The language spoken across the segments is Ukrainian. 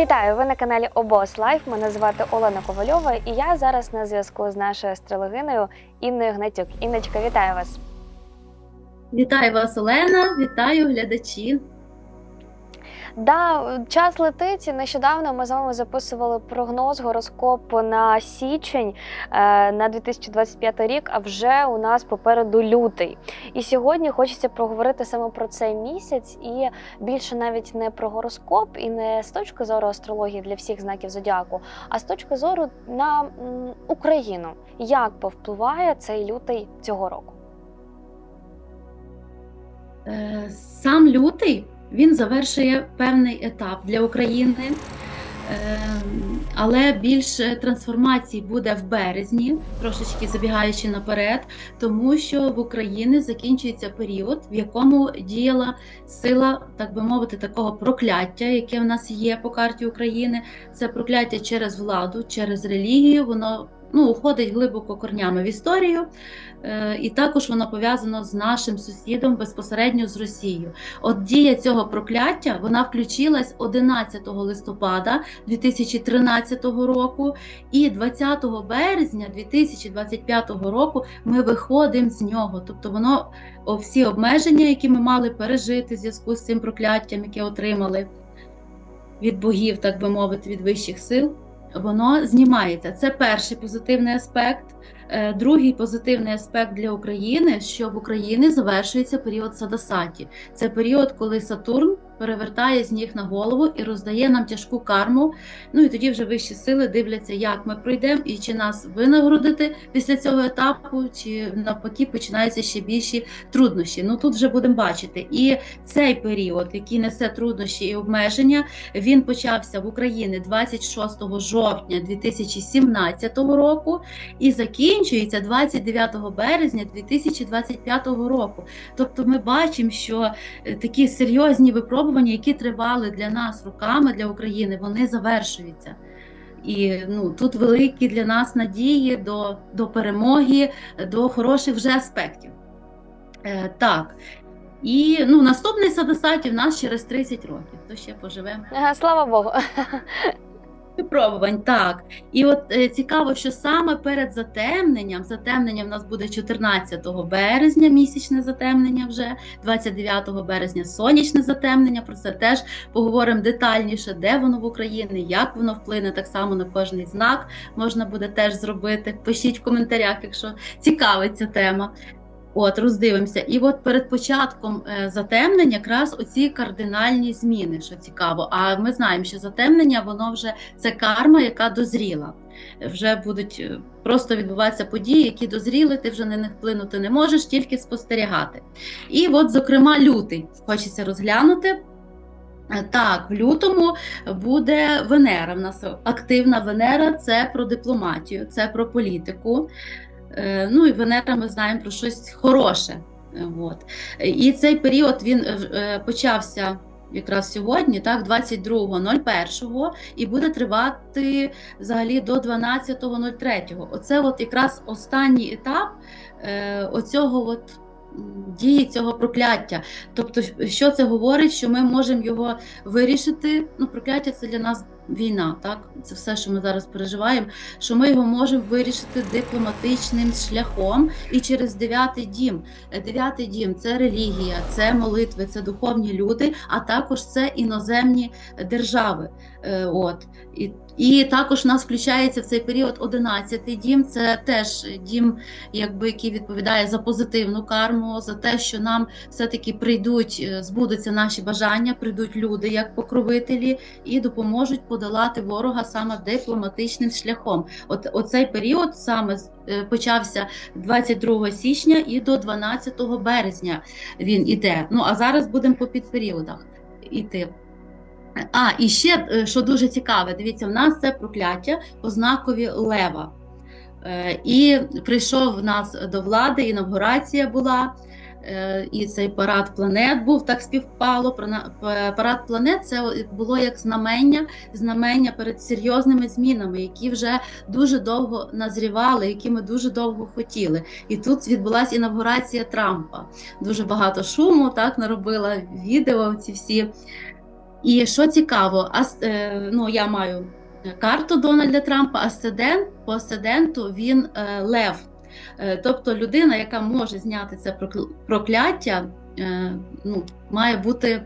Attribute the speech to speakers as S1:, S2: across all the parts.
S1: Вітаю! Ви на каналі Обос Лайф. Мене звати Олена Ковальова, і я зараз на зв'язку з нашою астрологиною Інною Гнатюк. Інночка, вітаю вас!
S2: Вітаю вас, Олена, вітаю глядачі.
S1: Да, час летить. Нещодавно ми з вами записували прогноз гороскоп на січень е, на 2025 рік. А вже у нас попереду лютий. І сьогодні хочеться проговорити саме про цей місяць, і більше навіть не про гороскоп, і не з точки зору астрології для всіх знаків зодіаку, а з точки зору на Україну. Як повпливає цей лютий цього року?
S2: Е, Сам лютий він завершує певний етап для України, Е, але більше трансформацій буде в березні, трошечки забігаючи наперед, тому що в Україні закінчується період, в якому діяла сила, так би мовити, такого прокляття, яке в нас є по карті України. Це прокляття через владу, через релігію. Воно ну, уходить глибоко корнями в історію, е, і також воно пов'язано з нашим сусідом безпосередньо з Росією. От дія цього прокляття вона включилась 11 листопада 2013 року, і 20 березня 2025 року ми виходимо з нього. Тобто воно всі обмеження, які ми мали пережити в зв'язку з цим прокляттям, яке отримали від богів, так би мовити, від вищих сил. Воно знімається. Це перший позитивний аспект. Е, Другий позитивний аспект для України, що в Україні завершується період Садасаті. Це період, коли Сатурн перевертає з ніг на голову і роздає нам тяжку карму. Ну і тоді вже вищі сили дивляться, як ми пройдемо і чи нас винагородити після цього етапу, чи навпаки починаються ще більші труднощі. Ну тут вже будемо бачити. І цей період, який несе труднощі і обмеження, він почався в Україні 26 жовтня 2017 року і закінчується 29 березня 2025 року. Тобто ми бачимо, що е, такі серйозні випробування, які тривали для нас роками, для України, вони завершуються. І ну, тут великі для нас надії до, до перемоги, до хороших вже аспектів. Е, так. І ну, наступний садосаті в нас через 30 років. То ще поживемо.
S1: Слава Богу.
S2: Випробувань, так. І от е, цікаво, що саме перед затемненням, затемнення в нас буде 14 березня, місячне затемнення вже, 29 березня сонячне затемнення. Про це теж поговоримо детальніше, де воно в Україні, як воно вплине так само на кожний знак. Можна буде теж зробити. Пишіть в коментарях, якщо цікавить ця тема. От, роздивимося. І от перед початком е, затемнення якраз оці кардинальні зміни, що цікаво. А ми знаємо, що затемнення воно вже це карма, яка дозріла. Вже будуть е, просто відбуватися події, які дозріли, ти вже на них вплинути не можеш, тільки спостерігати. І от, зокрема, лютий хочеться розглянути. Е, Так, в лютому буде Венера. В нас активна Венера це про дипломатію, це про політику. Е, Ну і Венера ми знаємо про щось хороше. Е, От. І цей період він е, почався якраз сьогодні, так, 22.01, і буде тривати взагалі до 12.03. Оце от якраз останній етап оцього от. Дії цього прокляття. Тобто, що це говорить, що ми можемо його вирішити. Ну, прокляття це для нас війна, так? Це все, що ми зараз переживаємо, що ми його можемо вирішити дипломатичним шляхом і через дев'ятий дім. Е, Дев'ятий дім це релігія, це молитви, це духовні люди, а також це іноземні держави. Е, От. І, і також у нас включається в цей період одинадцятий дім. Це теж дім, якби який відповідає за позитивну карму, за те, що нам все-таки прийдуть, е, збудуться наші бажання, прийдуть люди як покровителі і допоможуть подолати ворога саме дипломатичним шляхом. От оцей період саме е, почався 22 січня і до 12 березня він іде. Ну а зараз будемо по підперіодах іти. А, і ще е, що дуже цікаве, дивіться, в нас це прокляття по знакові лева. Е, І прийшов в нас до влади, інавгурація була, е, і цей парад планет був, так співпало. Парад планет це було як знамення, знамення перед серйозними змінами, які вже дуже довго назрівали, які ми дуже довго хотіли. І тут відбулася інавгурація Трампа. Дуже багато шуму так наробила відео. Ці всі І що цікаво, ас- е, ну, я маю карту Дональда Трампа, асцендент, по асценденту він е, лев. Е, Тобто людина, яка може зняти це прокляття, е, ну, має бути е,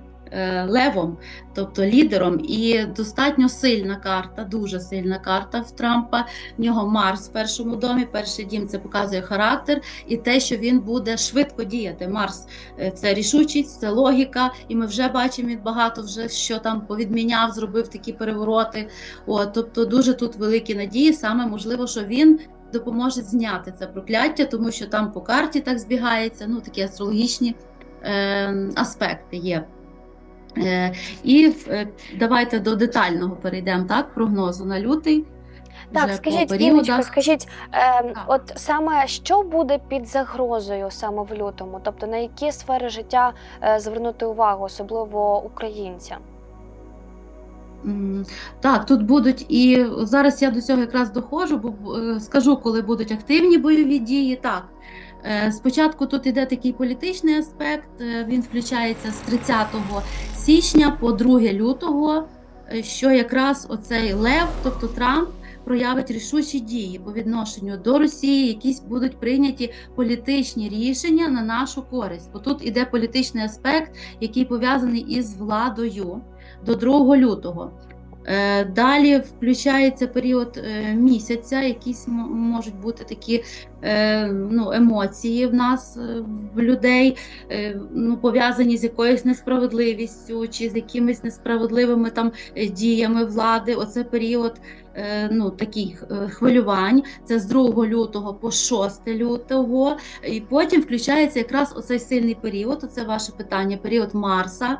S2: левом, тобто лідером. І достатньо сильна карта, дуже сильна карта в Трампа. В нього Марс в першому домі. Перший дім це показує характер і те, що він буде швидко діяти. Марс е, це рішучість, це логіка, і ми вже бачимо він багато вже що там повідміняв, зробив такі перевороти. От, тобто дуже тут великі надії. Саме можливо, що він допоможе зняти це прокляття, тому що там по карті так збігається. Ну такі астрологічні е, аспекти є. Е, і е, давайте до детального перейдемо так, прогнозу на лютий.
S1: Так,
S2: Вже
S1: скажіть. Іночка, скажіть, е,
S2: Так.
S1: от саме що буде під загрозою саме в лютому? Тобто на які сфери життя е, звернути увагу, особливо українцям?
S2: Так, тут будуть і зараз я до цього якраз доходжу, бо е, скажу, коли будуть активні бойові дії. Так, спочатку тут іде такий політичний аспект. е, Він включається з 30 січня по 2 лютого, е, що якраз оцей лев, тобто Трамп, проявить рішучі дії по відношенню до Росії, якісь будуть прийняті політичні рішення на нашу користь. Бо тут іде політичний аспект, який пов'язаний із владою до 2 лютого. Е, Далі включається період е, місяця, якісь можуть бути такі е, ну, емоції в нас, в людей, ну, пов'язані з якоюсь несправедливістю чи з якимись несправедливими там діями влади. Оце період ну, таких хвилювань. Це з 2 лютого по 6 лютого. І потім включається якраз оцей сильний період. Оце ваше питання, період Марса.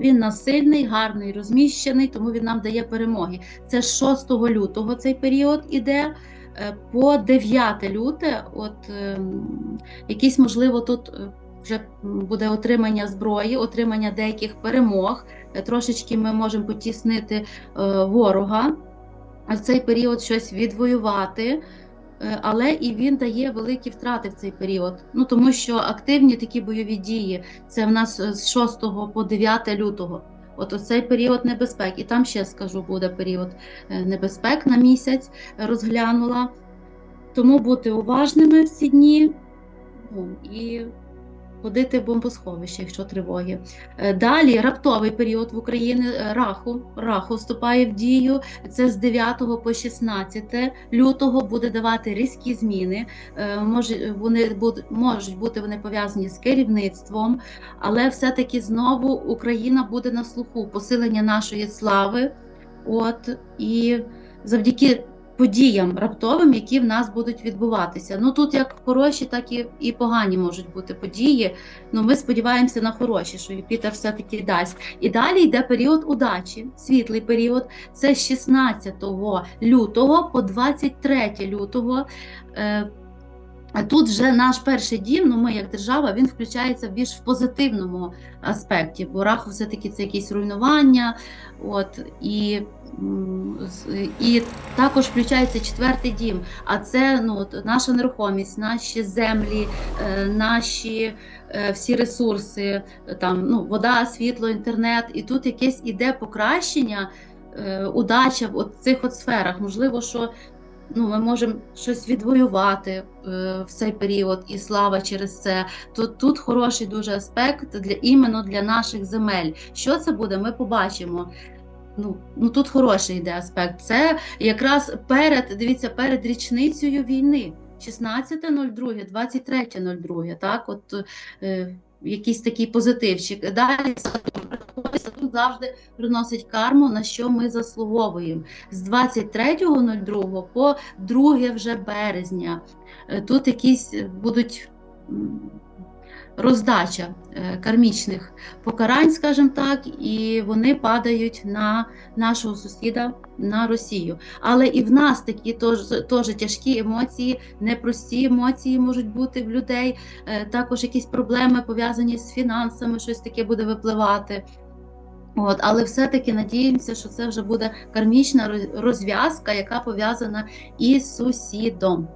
S2: Він у нас сильний, гарний, розміщений, тому він нам дає перемоги. Це 6 лютого цей період іде е, по 9 люте. От ем, якісь, можливо, тут е, вже буде отримання зброї, отримання деяких перемог. Е, Трошечки ми можемо потіснити ворога, а в цей період щось відвоювати. Е, Але і він дає великі втрати в цей період. Ну тому що активні такі бойові дії це в нас е, з 6 по 9 лютого. От оцей період небезпек. І там ще скажу, буде період е, небезпек на місяць розглянула. Тому бути уважними в ці дні ну, і ходити в бомбосховище, якщо тривоги. Е, Далі раптовий період в Україні е, раху. Раху вступає в дію. Це з 9 по 16 лютого буде давати різкі зміни. Е, Може, вони будуть, можуть бути вони пов'язані з керівництвом, але все-таки знову Україна буде на слуху посилення нашої слави. От і завдяки подіям раптовим, які в нас будуть відбуватися. Ну тут як хороші, так і, і погані можуть бути події. Ну ми сподіваємося на хороші, що Юпітер все-таки дасть. І далі йде період удачі, світлий період. Це з 16 лютого по 23 лютого. Е, тут вже наш перший дім, ну ми як держава, він включається більш в позитивному аспекті, бо раху все-таки це якісь руйнування. От, і, і також включається четвертий дім. А це ну, наша нерухомість, наші землі, е, наші е, всі ресурси, там, ну, вода, світло, інтернет. І тут якесь іде покращення, е, удача в цих сферах. Можливо, що ну, ми можемо щось відвоювати в цей період, і слава через це. Тут, тут хороший дуже аспект для іменно для наших земель. Що це буде, ми побачимо. Ну, ну тут хороший йде аспект. Це якраз перед, дивіться, перед річницею війни. 16.02, 23.02, так, от е, якийсь такий позитивчик. Далі Сатурн завжди приносить карму, на що ми заслуговуємо. З 23.02 по 2 вже березня. Е, Тут якісь будуть роздача е, кармічних покарань, скажімо так, і вони падають на нашого сусіда, на Росію. Але і в нас такі теж, тяжкі емоції, непрості емоції можуть бути в людей. Е, Також якісь проблеми пов'язані з фінансами, щось таке буде випливати. От, але все-таки надіємося, що це вже буде кармічна роз- розв'язка, яка пов'язана із сусідом.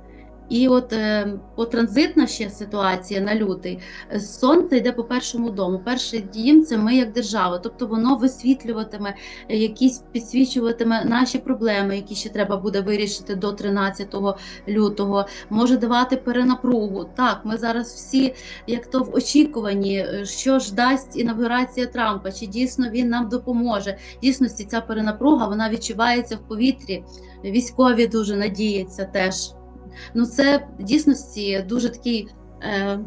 S2: І от е, по транзитна ще ситуація на лютий. Сонце йде по першому дому. Перший дім це ми як держава, тобто воно висвітлюватиме, е, якісь підсвічуватиме наші проблеми, які ще треба буде вирішити до 13 лютого. Може давати перенапругу. Так, ми зараз всі як то в очікуванні, е, що ж дасть інавгурація Трампа, чи дійсно він нам допоможе. Дійсності ця перенапруга вона відчувається в повітрі. Військові дуже надіються теж. Ну, це в дійсності дуже такий е,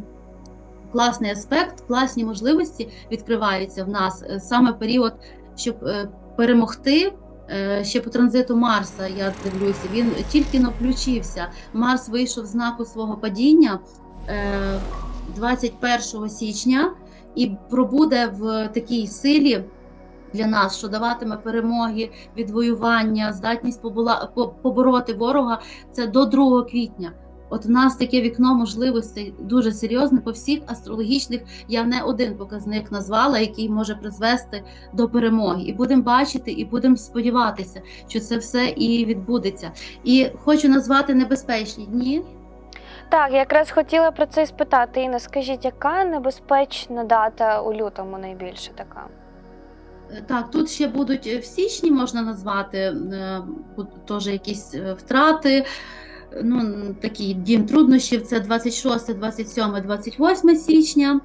S2: класний аспект, класні можливості відкриваються в нас е, саме період, щоб е, перемогти. Е, Ще по транзиту Марса я дивлюся. Він тільки но включився. Марс вийшов з знаку свого падіння е, 21 січня і пробуде в такій силі для нас, що даватиме перемоги, відвоювання, здатність побула, по- побороти ворога. Це до 2 квітня. От у нас таке вікно можливостей дуже серйозне по всіх астрологічних. Я не один показник назвала, який може призвести до перемоги. І будемо бачити, і будемо сподіватися, що це все і відбудеться. І хочу назвати небезпечні дні.
S1: Так, якраз хотіла про це і спитати. Інна, скажіть, яка небезпечна дата у лютому найбільше така?
S2: Так, тут ще будуть е, в січні можна назвати е, теж якісь е, втрати. Ну, такий дім труднощів це 26, 27, 28 січня.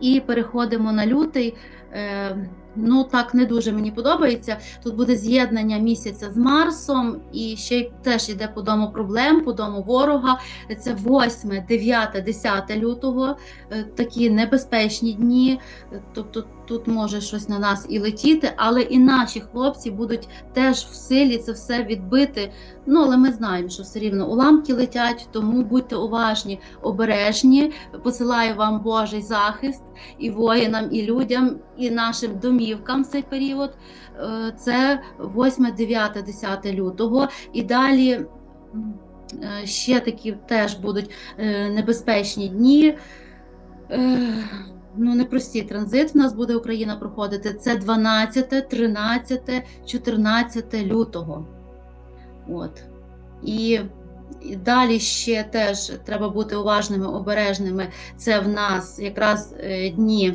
S2: І переходимо на лютий. Е, Ну, так не дуже мені подобається. Тут буде з'єднання місяця з Марсом, і ще й теж йде по дому проблем, по дому ворога. Це 8, 9, 10 лютого. Е, Такі небезпечні дні. Тобто тут може щось на нас і летіти, але і наші хлопці будуть теж в силі це все відбити. Ну, але ми знаємо, що все рівно уламки летять, тому будьте уважні, обережні. Посилаю вам Божий захист і воїнам, і людям, і нашим домівкам в цей період. Е, Це 8, 9, 10 лютого. І далі е, ще такі теж будуть е, небезпечні дні. Ну, непростий транзит в нас буде Україна проходити. Це 12, 13, 14 лютого. От. І далі ще теж треба бути уважними, обережними. Це в нас якраз е, дні.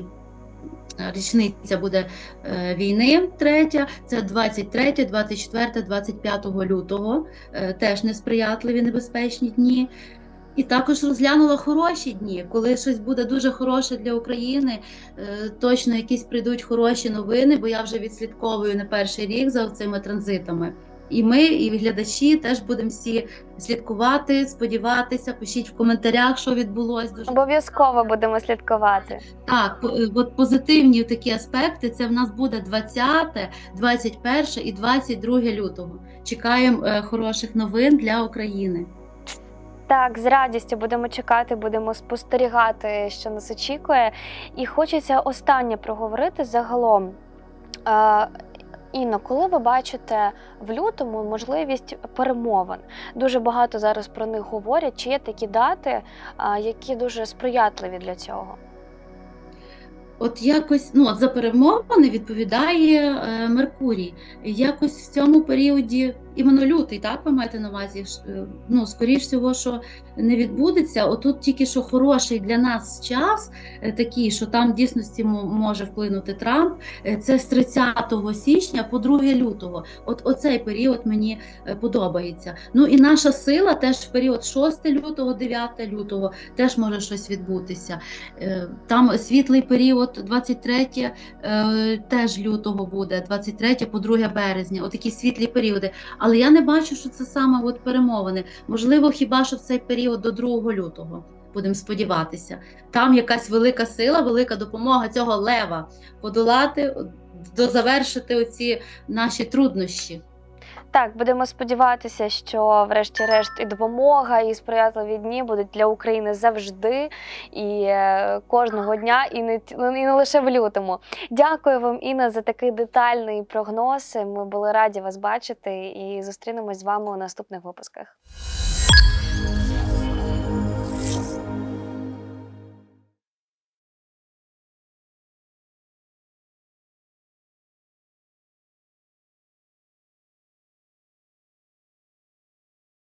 S2: е, Річниця буде е, війни третя, це 23, 24, 25 лютого, теж несприятливі небезпечні дні. І також розглянула хороші дні, коли щось буде дуже хороше для України. Точно якісь прийдуть хороші новини, бо я вже відслідковую не перший рік за цими транзитами. І ми, і глядачі теж будемо всі слідкувати, сподіватися. Пишіть в коментарях, що відбулось. Дуже
S1: Обов'язково будемо слідкувати.
S2: так, е, от позитивні такі аспекти. Це в нас буде 20, 21 і 22 лютого. Чекаємо е, хороших новин для України.
S1: Так, з радістю будемо чекати, будемо спостерігати, що нас очікує. І хочеться останнє проговорити загалом. Інно, коли ви бачите в лютому можливість перемовин, дуже багато зараз про них говорять. Чи є такі дати, які дуже сприятливі для цього?
S2: От якось ну за перемовини відповідає е, Меркурій. Якось в цьому періоді іменно лютий, так ви маєте на увазі? Е, Ну скоріш всього, що не відбудеться. Отут тільки що хороший для нас час, е, такий, що там в дійсності може вплинути Трамп. е, Це з 30 січня по 2 лютого. От оцей період мені подобається. Ну і наша сила теж в період 6 лютого, 9 лютого теж може щось відбутися. Там світлий період 23 е, теж лютого буде, 23 по 2 березня. Отакі світлі періоди. Але я не бачу, що це саме от перемовини. Можливо, хіба що в цей період до 2 лютого. Будемо сподіватися. Там якась велика сила, велика допомога цього лева подолати, дозавершити оці наші труднощі.
S1: Так, будемо сподіватися, що, врешті-решт, і допомога, і сприятливі дні будуть для України завжди і е, кожного дня, і не ті- і не лише в лютому. Дякую вам, Інна, за такий детальний прогноз. Ми були раді вас бачити і зустрінемось з вами у наступних випусках.